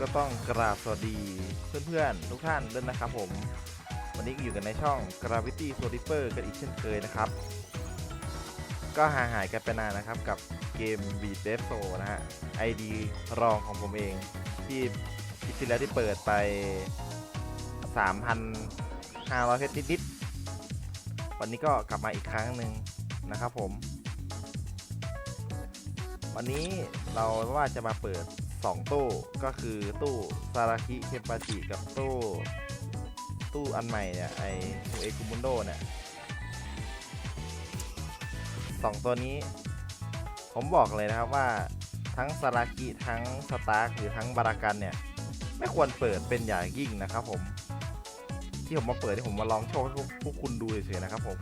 ก็ต้องกราบสวัสดีเพื่อนๆ ทุกท่านด้วยนะครับผม วันนี้อยู่กันในช่อง Gravity s o l i p e r กันอีกเช่นเคยนะครับ ก็ห่างหายกันไปนานนะครับกับเกม Beat d e v s o นะฮะ ID รองของผมเอง ที่คลิปที่แล้วที่เปิดไป 3,500 เพชรนิดๆ วันนี้ก็กลับมาอีกครั้งหนึ่งนะครับผม วันนี้เราว่าจะมาเปิด 2 ตู้ก็คือตู้ซาราคิเคปาจิกับตู้ ตู้อันใหม่เนี่ยไอเอกุมุนโดเนี่ยสองตัวนี้ ผมบอกเลยนะครับว่าทั้งซาราคิทั้งสตาร์คหรือทั้งบารากันเนี่ย ไม่ควรเปิดเป็นอย่างยิ่งนะครับผม ที่ผมมาเปิดที่ผมมาลองโชว์ให้พวกพวกคุณดูเฉยๆนะครับผม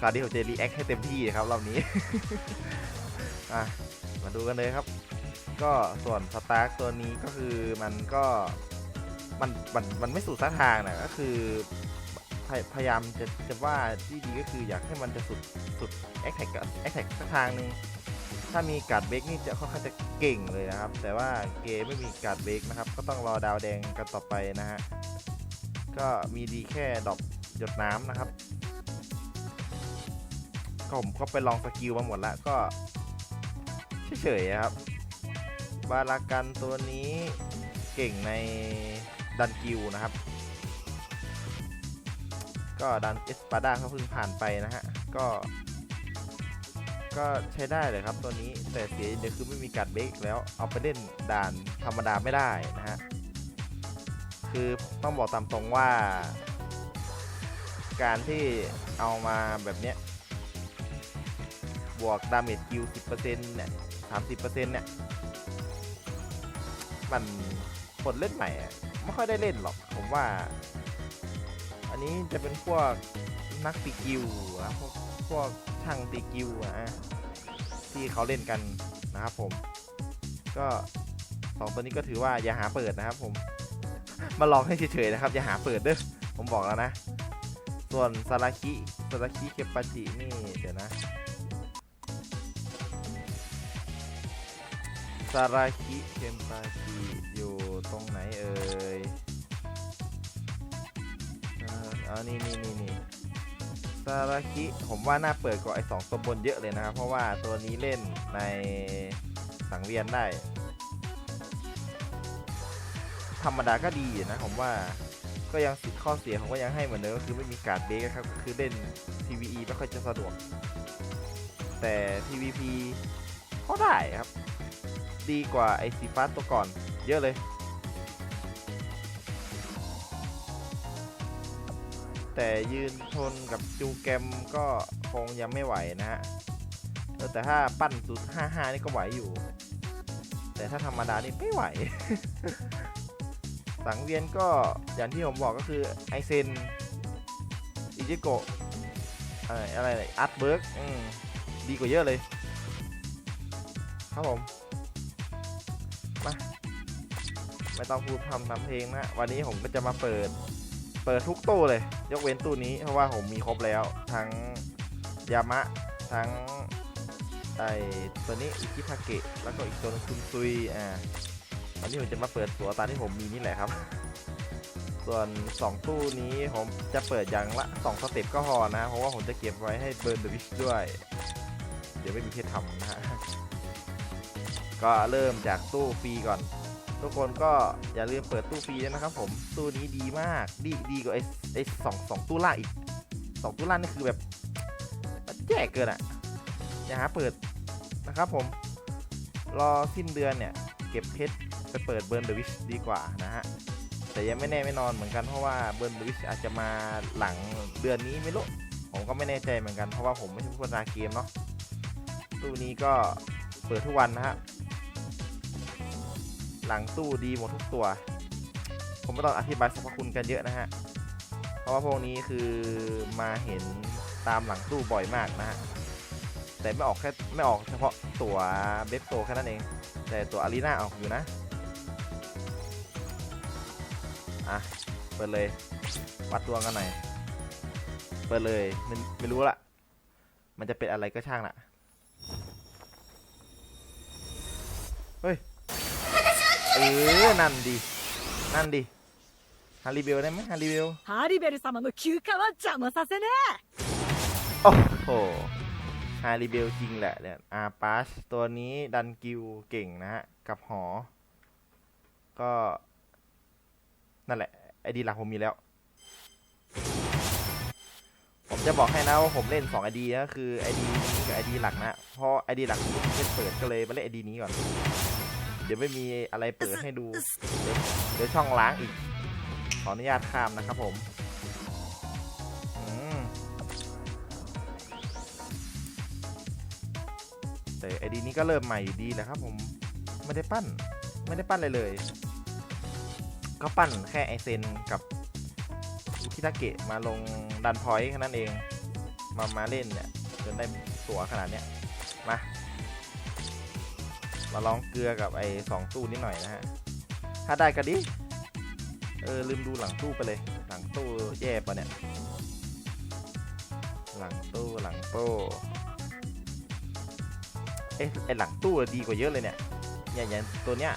คราวนี้ผมจะรีแอคให้เต็มที่ครับรอบนี้ อะ มาดูกันเลยครับ ก็ส่วนสตาร์ตัวนี้ก็คือมันก็มันมันมันไม่สุดสักทางนะก็คือพยพยายามจะจะว่าที่ดีก็คืออยากให้มันจะสุดสุดแอคแท็กแอคแท็กสักทางหนึ่งถ้ามีการ์ดเบรกนี่จะค่อนข้างจะเก่งเลยนะครับ แต่ว่าเกมไม่มีการ์ดเบรกนะครับ ก็ต้องรอดาวแดงกันต่อไปนะฮะก็มีดีแค่ดอกหยดน้ำนะครับก็ผมก็ไปลองสกิลมาหมดแล้วก็เฉยๆครับ บารากันตัวนี้เก่งในดันกิวนะครับ ก็ดันเอสปาดาเขาเพิ่งผ่านไปนะฮะ ก็ ก็ใช้ได้เลยครับตัวนี้แต่เสียเดียวคือไม่มีการเบรกแล้วเอาไปเล่นด่านธรรมดาไม่ได้นะฮะ คือต้องบอกตามตรงว่า การที่เอามาแบบเนี้ยบวกดาเมจกิล10%เนี่ย 30%เนี่ย มันคนเล่นใหม่ไม่ค่อยได้เล่นหรอก ผมว่า อันนี้จะเป็นพวกนักตีกิลอะพวกพวกช่างตีกิลอะที่เขาเล่นกันนะครับผม ก็สองตัวนี้ก็ถือว่าอย่าหาเปิดนะครับ ผม มาลองให้เฉยๆนะครับ อย่าหาเปิดเด้อผมบอกแล้วนะ ส่วนซาราคิซาราคิเคปาจินี่เดี๋ยวนะ ซาราคิเคมปาจิอยู่ตรงไหนเอ่ยเอ่ออ๋อนี่นี่นี่นี่ซาราคิผมว่าน่าเปิดกว่าไอสองตัวบนเยอะเลยนะครับ เพราะว่าตัวนี้เล่นในสังเวียนได้ ธรรมดาก็ดีนะผมว่าก็ยังสิข้อเสียผมก็ยังให้เหมือนเดิมก็คือไม่มีการเบรกครับ คือเล่น PVE ไม่ค่อยจะสะดวก แต่ PVP ก็ได้ครับ ดีกว่าไอสีฟ้าตัวก่อน เยอะเลย แต่ยืนชนกับจูแกมก็คงยังไม่ไหวนะฮะแต่ถ้าปั้นสุด55นี่ก็ไหวอยู่ แต่ถ้าธรรมดานี่ไม่ไหว สังเวียนก็อย่างที่ผมบอกก็คือไอเซนอิจิโกะอะไรอะไรอาร์ตเบิร์กดีกว่าเยอะเลย ครับผม มาไม่ต้องพูดทำทำเพลงนะ วันนี้ผมก็จะมาเปิด เปิดทุกตู้เลย ยกเว้นตู้นี้ เพราะว่าผมมีครบแล้ว ทั้งยามะ ทั้งไอตัวนี้อิคิทาเกะ แล้วก็อีกตัวนึงซุนซุย อ่า วันนี้ผมจะมาเปิดตัวตามที่ผมมีนี่แหละครับ ส่วน 2 ตู้นี้ผมจะเปิดอย่างละ 2 สเต็ปก็พอนะ เพราะว่าผมจะเก็บไว้ให้เบิร์นเดอะวิชด้วย เดี๋ยวไม่มีเพชรทำนะฮะ ก็เริ่มจากตู้ฟรีก่อน ทุกคนก็อย่าลืมเปิดตู้ฟรีด้วยนะครับผมตู้นี้ดีมากดีดีกว่าไอ้ไอ้สองสองตู้ล่าอีกสองตู้ล่านี่คือแบบมันแย่เกินอะอย่าหาเปิดนะครับผมรอสิ้นเดือนเนี่ย เก็บเพชรไปเปิดเบิร์นเดวิชดีกว่านะฮะแต่ยังไม่แน่ไม่นอนเหมือนกันเพราะว่าเบิร์นเดวิชอาจจะมาหลังเดือนนี้ไม่รู้ผมก็ไม่แน่ใจเหมือนกันเพราะว่าผมไม่ใช่ผู้พัฒนาเกมเนาะตู้นี้ก็เปิดทุกวันนะฮะ หลังตู้ดีหมดทุกตัว ผมไม่ต้องอธิบายสรรพคุณกันเยอะนะฮะ เพราะว่าพวกนี้คือมาเห็นตามหลังตู้บ่อยมากนะฮะ แต่ไม่ออกแค่ไม่ออกเฉพาะตัวเบฟโตแค่นั้นเอง แต่ตัวอารีนาออกอยู่นะ อะ เปิดเลย วัดดวงกันหน่อย เปิดเลยไม่ไม่รู้ละ มันจะเป็นอะไรก็ช่างละเฮ้ย เออ นั่นดิ นั่นดิ ฮาริเบลได้ไหมฮาริเบล ハリベル様の休暇は邪魔させね โอ้โห ฮาริเบลจริงแหละเนี่ยอาปาชตัวนี้ดันกิวเก่งนะฮะ กับหอ ก็ นั่นแหละ ไอดีหลักผมมีแล้ว ผมจะบอกให้นะว่าผมเล่น2 ID นะคือ ID นี้กับ ID หลักนะ เพราะ ID หลักผมไม่เปิดก็เลยมาเล่น ID นี้ก่อน เดี๋ยวไม่มีอะไรเปิดให้ดูเดี๋ยวเดี๋ยวช่องล้างอีก ขออนุญาตข้ามนะครับผมอืมแต่ไอดีนี้ก็เริ่มใหม่อยู่ดีแหละครับผม ไม่ได้ปั้น ไม่ได้ปั้นเลยเลย ก็ปั้นแค่ไอเซนกับอุคิตาเกะมาลงดันพอยต์แค่นั้นเอง มามาเล่นเนี่ยจนได้ตัวขนาดเนี้ยมา มาลองเกลือกับไอ้สองตู้นิดหน่อยนะฮะ ถ้าได้ก็ดี เออลืมดูหลังตู้ไปเลย หลังตู้แย่ปะเนี่ย หลังตู้หลังตู้เอ๊ะไอหลังตู้ดีกว่าเยอะเลยเนี่ยเนี่ยอย่างตัวเนี้ย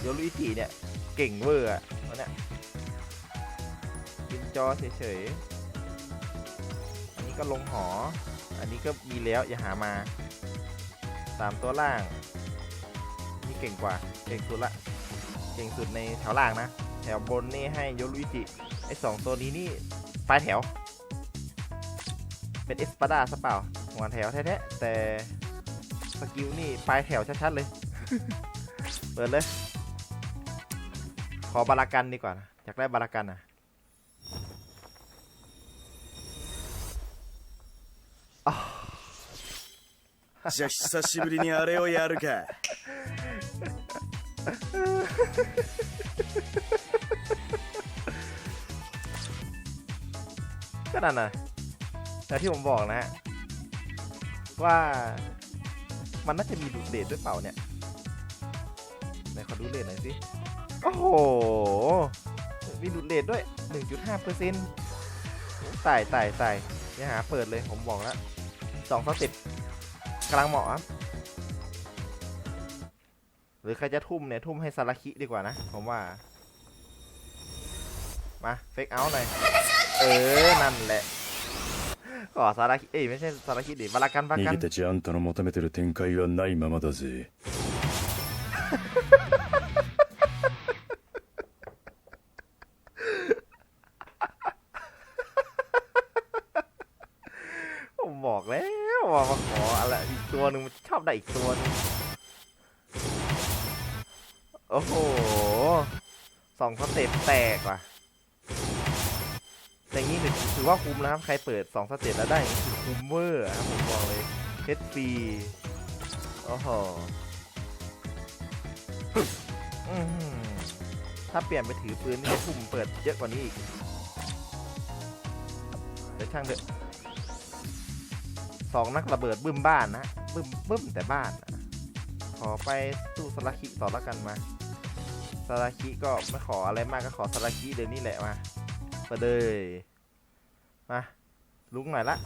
โยลุอิจิเนี่ยเก่งเวอร์อะตัวเนี้ยยินจอเฉยๆ อันนี้ก็ลงหอ อันนี้ก็มีแล้วอย่าหามาสามตัวล่าง เก่งกว่า เก่งสุดละ เก่งสุดในแถวล่างนะ แถวบนนี่ให้โยรุอิจิ ไอสองตัวนี้นี่ปลายแถว เป็นเอสปาดาซะเปล่า หัวแถวแท้ๆ แต่สกิลนี่ปลายแถวชัดๆเลย เปิดเลย ขอบารากันดีกว่านะอยากได้บารากันอ่ะอ้าว じゃあ久しぶりにあれをやるか ก็นั่นนะแต่ที่ผมบอกนะฮะ ว่ามันน่าจะมีดูดเดทด้วยเปล่าเนี่ยไหนขอดูเลทหน่อยสิ โอ้โห มีดูดเลทด้วย 1.5เปอร์เซ็นต์ตายตายตายอย่าหาเปิดเลยผมบอกแล้วสองสเต็ปกำลังเหมาะครับ รือใครจะทุ่มเนี่ย ทุ่มให้ซาราคิดีกว่านะ ผมว่า มาเฟกเอาท์หน่อย เออ นั่นแหละ ขอซาราคิ เอ้ยไม่ใช่ซาราคิดิบารากันบารากั 逃 น げてちあんたの求めてる展開はないままだぜ ผมบอกแล้วว่ามาขออะไรอีกตัวหนึ่งมันชอบได้อีกตัว โอ้โหสองสเต็ปแตกว่ะแต่อย่างนี้ถือว่าคุ้มนะครับ ใครเปิดสองสเต็ปแล้วได้คือคุ้มเวอร์ครับผมบอกเลยเฮดฟีโอ้โหถ้าเปลี่ยนไปถือปืนนี่จะทุ่มเปิดเยอะกว่านี้อีกเดี๋ยวช่างเถอะสองนักระเบิดบึ้มบ้านนะบึ้มบึ้มแต่บ้าน ขอไปสู้สลักคิต่อแล้วกันมา สลักคิก็ไม่ขออะไรมากก็ขอสลักคิเดี๋ยวนี้แหละมาไปเลยมาลุกหน่อยละ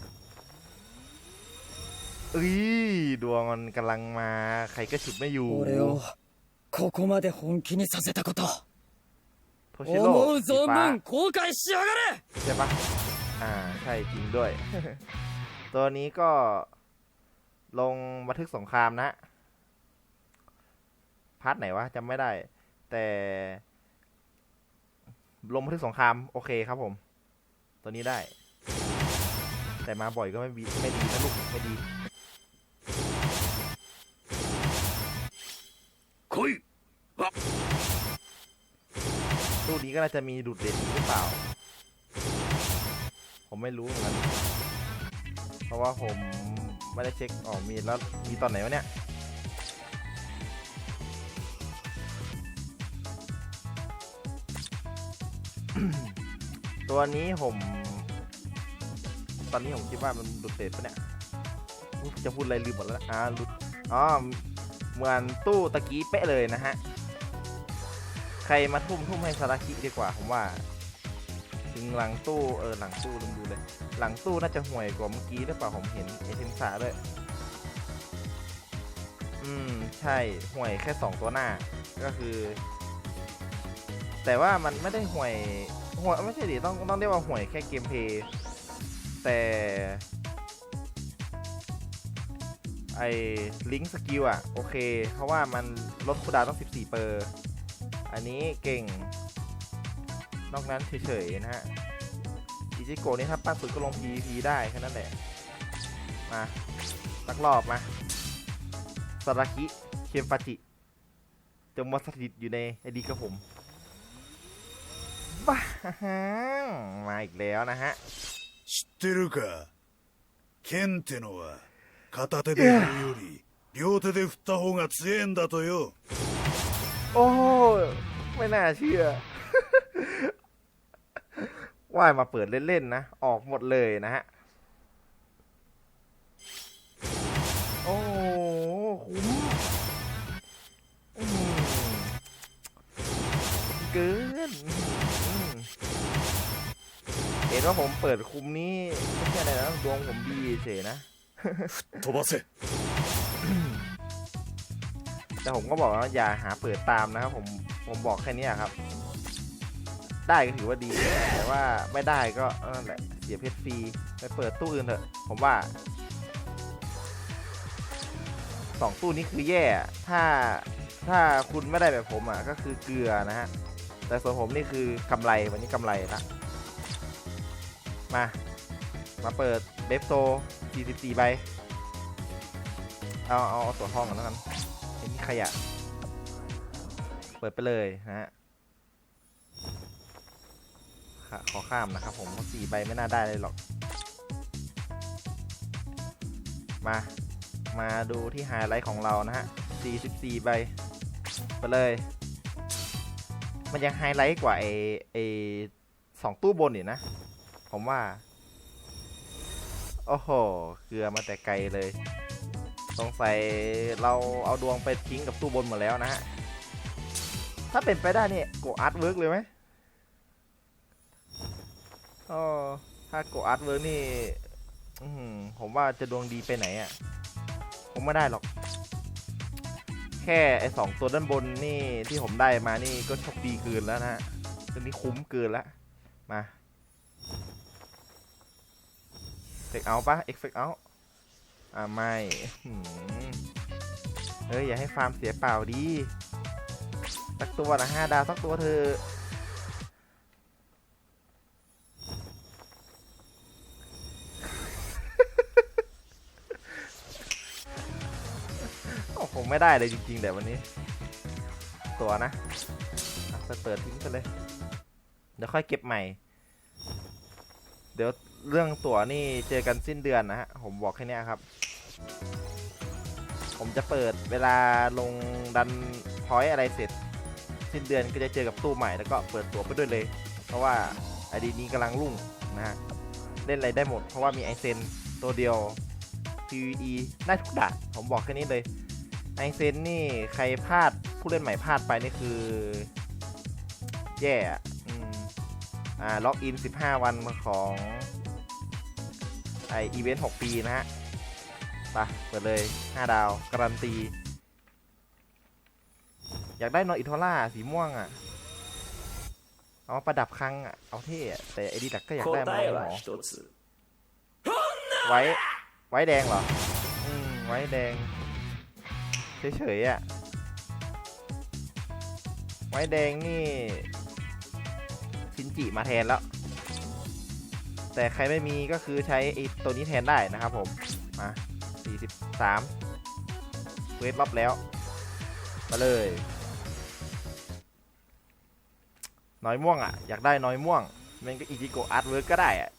เอ้ยดวงมันกำลังมาใครก็ฉุดไม่อยู่ 俺をここまで本気にさせたこと โทชิโร่ 思う สี 存 ฟ้า 分後悔しやがれ ใช่ปะอ่า ใช่จริงด้วย ตัวนี้ก็ลงบันทึกสงครามนะ พาร์ทไหนวะจำไม่ได้ แต่ลงบันทึกสงครามโอเคครับผม ตัวนี้ได้ แต่มาบ่อยก็ไม่ดีไม่ดีนะลูกไม่ดี来いตู้นี้ก็น่าจะมีดูดเด่นหรือเปล่า ผมไม่รู้เหมือนกัน เพราะว่าผมไม่ได้เช็คออกมีแล้วมีตอนไหนวะเนี่ย ตัวนี้ผม ตอนนี้ผมคิดว่ามันดูดเด่นปะเนี่ยอุ๊ยจะพูดอะไรลืมหมดแล้วนะอ่าหลุดอ๋อเหมือนตู้ตะกี้เป๊ะเลยนะฮะ ใครมาทุ่มทุ่มให้ซาราคิดีกว่าผมว่า ถึงหลังตู้เออหลังตู้ลืมดูเลย หลังตู้น่าจะห่วยกว่าเมื่อกี้หรือเปล่าผมเห็นไอเทมสาด้วยอืม ใช่ห่วยแค่สองตัวหน้า ก็คือ แต่ว่ามันไม่ได้ห่วยห่วยไม่ใช่ดิต้องต้องเรียกว่าห่วยแค่เกมเพย์แต่ไอ้ลิงก์สกิลอะโอเค เพราะว่ามันลดคูดาวต้อง 14 เปอร์ อันนี้เก่ง นอกนั้นเฉยๆนะฮะอิจิโกะนี่ถ้าปั้นสุดก็ลง PVP ได้แค่นั้นแหละ มาสักรอบมาสาราคิเคมฟาจิจงมาสถิตอยู่ในไอดีกับผม บ้ามาอีกแล้วนะฮะ 知ってるか剣ってのは片手で振るより両手で振った方が強えんだとよ โอ้ไม่น่าเชื่อ ว่ายมาเปิดเล่น ๆ นะ ออกหมดเลยนะฮะ โอ้คุ้มอืมเกินอืม เห็นว่าผมเปิดคุมนี้ไม่ใช่อะไรนะดวงผมดีเฉยนะ 飛ばせ แต่ผมก็บอกว่าอย่าหาเปิดตามนะครับผมผมบอกแค่นี้ครับ ได้ก็ถือว่าดี แต่ว่าไม่ได้ก็นั่นแหละเสียเพชรฟรีไปเปิดตู้อื่นเถอะ ผมว่าสองตู้นี้คือแย่ ถ้าถ้าคุณไม่ได้แบบผมอ่ะก็คือเกลือนะฮะ แต่ส่วนผมนี่คือกำไรวันนี้กำไรละ มา มาเปิดเบฟโซ44ใบ เอาเอาเอาตัวห้องกันแล้วกันไอ้นี่ขยะ เปิดไปเลยนะฮะค่ะขอข้ามนะครับผมสี่ใบไม่น่าได้เลยหรอก มา มาดูที่ไฮไลท์ของเรานะฮะ 44 ใบ ไปเลย มันยังไฮไลท์กว่าไอไอสองตู้บนอีกนะ ผมว่า โอ้โห เกลือมาแต่ไกลเลย สงสัยเราเอาดวงไปทิ้งกับตู้บนหมดแล้วนะฮะ ถ้าเป็นไปได้เนี่ยโกอาร์ตเวิร์กเลยไหมอ๋อถ้าโกอาร์ตเวิร์กนี่ผมว่าจะดวงดีไปไหนอะ่ะ ผมไม่ได้หรอก แค่ไอ้สองตัวด้านบนนี่ที่ผมได้มานี่ก็โชคดีเกินแล้วนะฮะตัวนี้คุ้มเกินแล้ว มา เฟกเอาปะเอ็กเฟกเอาอ่าไม่เฮ้ยอย่าให้ฟาร์มเสียเปล่าดีสักตัวนะห้าดาวสักตัวเธอะโอ้คงไม่ได้เลยจริงๆแต่วันนี้ ตัวนะอะไปเปิดทิ้งไปเลย เดี๋ยวค่อยเก็บใหม่ เดี๋ยว เรื่องตั๋วนี่เจอกันสิ้นเดือนนะฮะ ผมบอกแค่นี้ครับ ผมจะเปิดเวลาลงดันพอยอะไรเสร็จ สิ้นเดือนก็จะเจอกับตู้ใหม่แล้วก็เปิดตั๋วไปด้วยเลย เพราะว่าไอดีนี้กำลังรุ่งนะฮะ เล่นอะไรได้หมด เพราะว่ามีไอเซนตัวเดียว PVE ได้ทุกด่านผมบอกแค่นี้เลยไอเซนนี่ใครพลาดผู้เล่นใหม่พลาดไปนี่คือแย่อะอืมอ่าล็อกอิน 15 วันของ ไออีเวนต์6ปีนะฮะไปเปิดเลย 5 ดาว การันตี อยากได้นออิทอล่าสีม่วงอะ เอาประดับครั้งอะ เอาเท่แต่ไอดีดักก็อยากได้มาหมอไว้ ไว้แดงเหรอ อืม ไว้แดง เฉยๆอะ ไว้แดงนี่ ชินจิมาแทนแล้ว แต่ใครไม่มีก็คือใช้ไอตัวนี้แทนได้นะครับผมมา43เวทรอบแล้ว มาเลย น้อยม่วงอะ่ะ อยากได้น้อยม่วง มันก็อิกิโกอาร์ตเวิร์กก็ได้อะ่ะ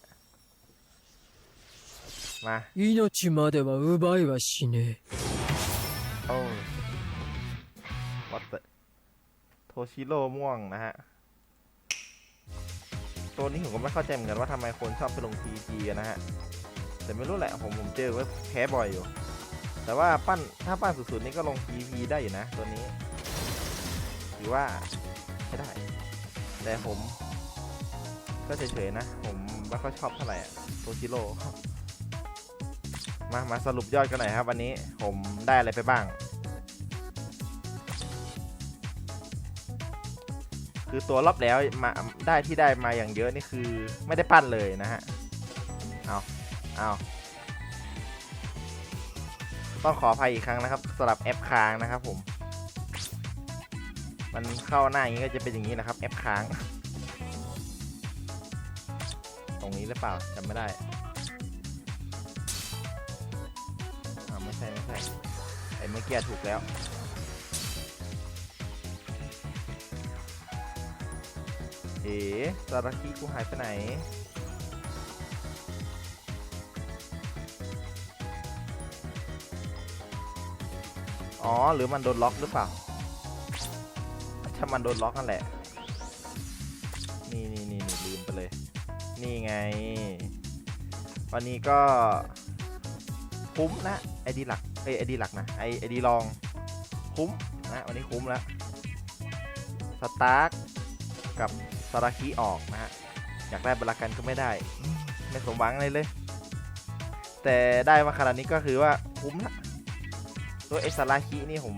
มาอิโนชิมาเดวะอุบายวะชิเนโอ้วัตโทชิโร่ม่วงนะฮะ ตัวนี้ผมก็ไม่เข้าใจเหมือนกันว่าทำไมคนชอบไปลง PG นะฮะ แต่ไม่รู้แหละผมผมเจอว่าแพ้บ่อยอยู่ แต่ว่าปั้นถ้าปั้นสุดๆนี่ก็ลง PVP ได้อยู่นะตัวนี้ถือว่าใช้ได้ แต่ผม ก็เฉยๆนะ ผมไม่ค่อยชอบเท่าไหร่อะโทชิโร่มามาสรุปยอดกันหน่อยครับ วันนี้ผมได้อะไรไปบ้าง คือตัวรอบแล้วมาได้ที่ได้มาอย่างเยอะนี่คือไม่ได้ปั้นเลยนะฮะ เอาเอาต้องขออภัยอีกครั้งนะครับสำหรับแอปค้างนะครับผม มันเข้าหน้าอย่างนี้ก็จะเป็นอย่างนี้นะครับแอปค้าง ตรงนี้หรือเปล่าจำไม่ได้อ่าไม่ใช่ไม่ใช่ไอ้เมื่อกี้ถูกแล้ว เอ๋ซาราคิกูหายไปไหน อ๋อ หรือมันโดนล็อกหรือเปล่า ถ้ามันโดนล็อกนั่นแหละ นี่นี่นี่ลืมไปเลย นี่ไง วันนี้ก็คุ้มนะไอดีหลักเอยไอดีหลักนะไอไอดีลองคุ้มนะวันนี้คุ้มแล้วสตาร์กกับ ซาราคิออกนะฮะอยากได้บรากันก็ไม่ได้ ไม่สมหวังเลยเลย แต่ได้มาขนาดนี้ก็คือว่าคุ้มละตัวเอซาราคินี่ผม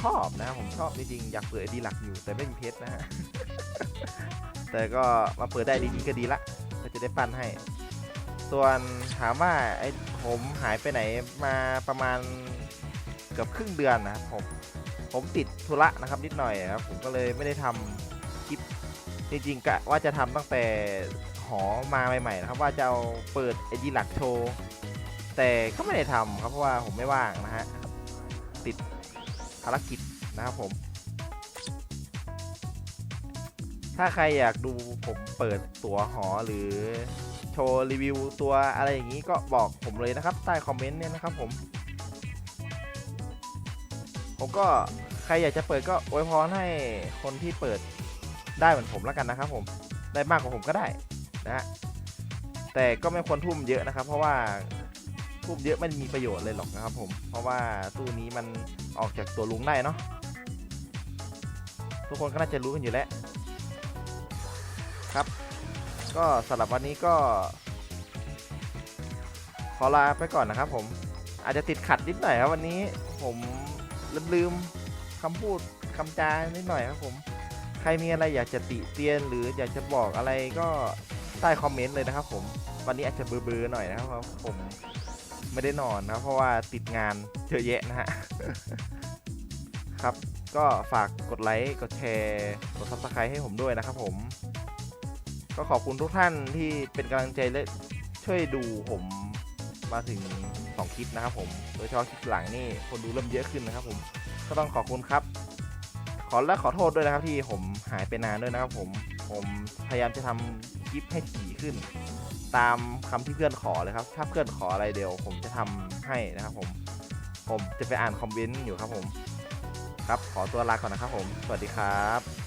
ชอบนะผมชอบจริงๆอยากเปิดดีหลักอยู่แต่ไม่มีเพชรนะฮะแต่ก็มาเปิดได้ดีๆก็ดีละก็จะได้ปั้นให้ ส่วนถามว่าไอผมหายไปไหนมาประมาณเกือบครึ่งเดือนนะครับผมผมติดธุระนะครับนิดหน่อยครับผมก็เลยไม่ได้ทำคลิป จริงๆกะว่าจะทำตั้งแต่หอมาใหม่ๆนะครับว่าจะเอาเปิดไอดีหลักโชว์แต่ก็ไม่ได้ทำครับเพราะว่าผมไม่ว่างนะฮะติดภารกิจนะครับผม ถ้าใครอยากดูผมเปิดตัวหอหรือโชว์รีวิวตัวอะไรอย่างนี้ก็บอกผมเลยนะครับ ใต้คอมเมนต์เนี่ยนะครับผมผมก็ใครอยากจะเปิดก็อวยพรให้คนที่เปิด ได้เหมือนผมแล้วกันนะครับผมได้มากกว่าผมก็ได้นะฮะแต่ก็ไม่ควรทุ่มเยอะนะครับ เพราะว่าทุบเยอะไม่มีประโยชน์เลยหรอกนะครับ ผมเพราะว่าตู้นี้มันออกจากตัวลุงได้เนาะทุกคนก็น่าจะรู้กันอยู่แล้วครับ ก็สำหรับวันนี้ก็ ขอลาไปก่อนนะครับ ผมอาจจะติดขัดนิดหน่อยครับวันนี้ผมลืมคำพูดคำจานิดหน่อยครับผม ครมีอะไรอยากจะติเตียน หรืออยากจะบอกอะไรก็ใต้คอมเมนต์เลยนะครับผมวันนี้อาจจะเบลอๆหน่อยนะครับผมไม่ได้นอนนะครับเพราะว่าติดงานเยอะแยะนะฮะครับก็ฝากกดไลค์ กดแชร์ กด subscribe ให้ผมด้วยนะครับผม ก็ขอบคุณทุกท่านที่เป็นกำลังใจและช่วยดูผมมาถึง 2 คลิปนะครับผม โดยเฉพาะคลิปหลังนี่คนดูเริ่มเยอะขึ้นนะครับผม ก็ต้องขอบคุณครับ ขอและขอโทษด้วยนะครับที่ผมหายไปนานด้วยนะครับผมผมพยายามจะทำคลิปให้ถี่ขึ้น ตามคำที่เพื่อนขอเลยครับ ถ้าเพื่อนขออะไรเดียว ผมจะทำให้นะครับผมผมจะไปอ่านคอมเมนต์อยู่ครับผม ครับขอตัวลาก่อนนะครับผม สวัสดีครับ